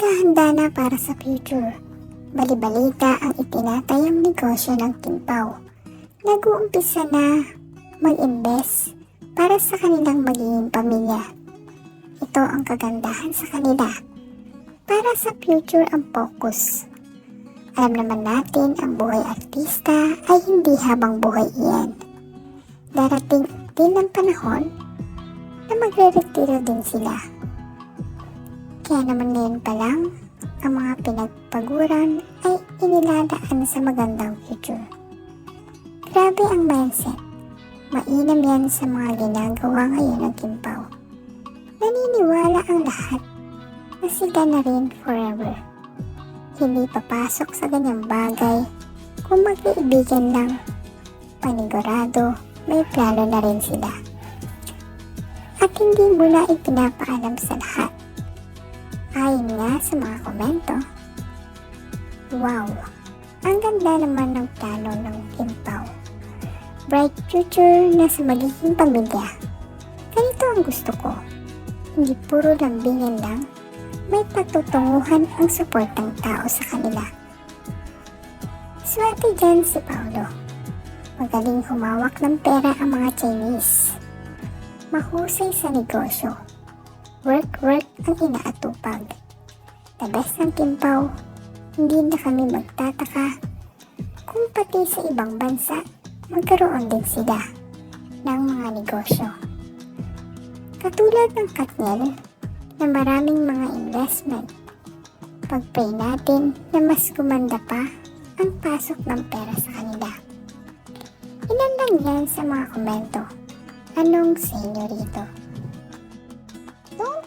naghahanda na para sa future. Balibalita ang itinatayong negosyo ng Kimpaw. Nag-uumpisa na mag-invest para sa kanilang magiging pamilya. Ito ang kagandahan sa kanila. Para sa future ang focus. Alam naman natin ang buhay artista ay hindi habang buhay iyan. Darating din ang panahon na magre-retiro din sila. Kaya naman ngayon pa lang, ang mga pinagpaguran ay iniladaan sa magandang future. Grabe ang mindset. Mainam yan sa mga ginagawa ngayon ng Kimpaw. Naniniwala ang lahat na sila na rin forever. Hindi papasok sa ganyang bagay kung magkaibigan lang. Panigurado, may plano na rin sila. At hindi mo na ipinapaalam sa lahat. Ayon nga sa mga komento, Wow! Ang ganda naman ng plano ng Kimpaw. Bright future na sa magiging pamilya. Ganito ang gusto ko. Hindi puro lambingan lang, may patutunguhan ang support ng tao sa kanila. Swerte dyan si Paolo. Magaling humawak ng pera ang mga Chinese. Mahusay sa negosyo. Work-work ang inaatupag. The best ng Kimpaw, hindi na kami magtataka kung pati sa ibang bansa magkaroon din sila ng mga negosyo. Katulad ng Katniel na maraming mga investment. Pag-pray natin na mas gumanda pa ang pasok ng pera sa kanila. Ilan lang yan sa mga komento. Anong sa inyo rito?